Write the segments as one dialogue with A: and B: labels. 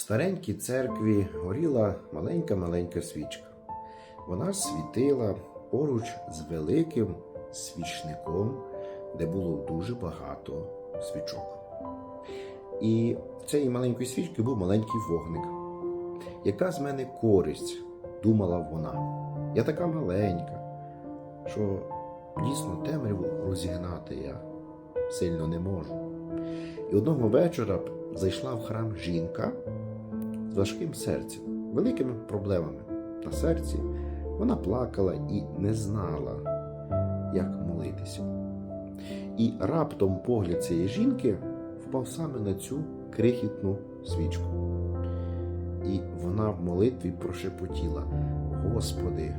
A: Старенькій церкві горіла маленька-маленька свічка. Вона світила поруч з великим свічником, де було дуже багато свічок. І в цієї маленької свічки був маленький вогник. Яка з мене користь, думала вона. Я така маленька, що дійсно темряву розігнати я сильно не можу. І одного вечора зайшла в храм жінка з важким серцем, великими проблемами на серці. Вона плакала і не знала, як молитися. І раптом погляд цієї жінки впав саме на цю крихітну свічку. І вона в молитві прошепотіла: Господи,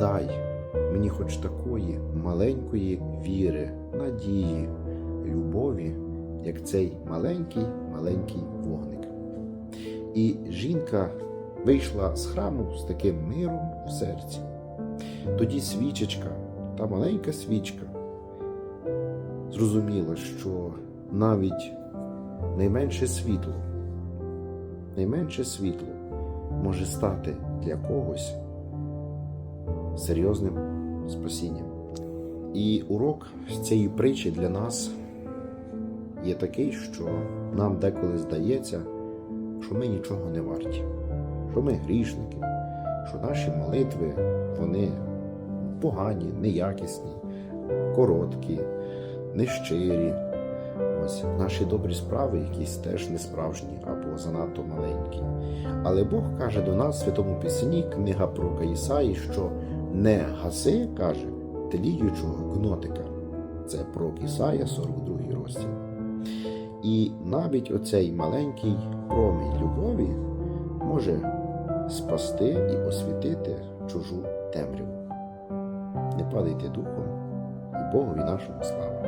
A: дай мені хоч такої маленької віри, надії, любові, як цей маленький маленький вогник. І жінка вийшла з храму з таким миром в серці. Тоді свічечка, та маленька свічка, зрозуміла, що навіть найменше світло, найменше світло може стати для когось серйозним спасінням. І урок цієї притчі для нас є такий, що нам деколи здається, що ми нічого не варті, що ми грішники, що наші молитви вони погані, неякісні, короткі, нещирі. Ось наші добрі справи якісь теж не справжні або занадто маленькі. Але Бог каже до нас в святому пісні, книга про Каїсаї, що не гаси, каже, тліючого гнотика. Це про Ісая, 42 розділ. І навіть оцей маленький промінь любові може спасти і освітити чужу темряву. Не падайте духом, і Богові нашому слава!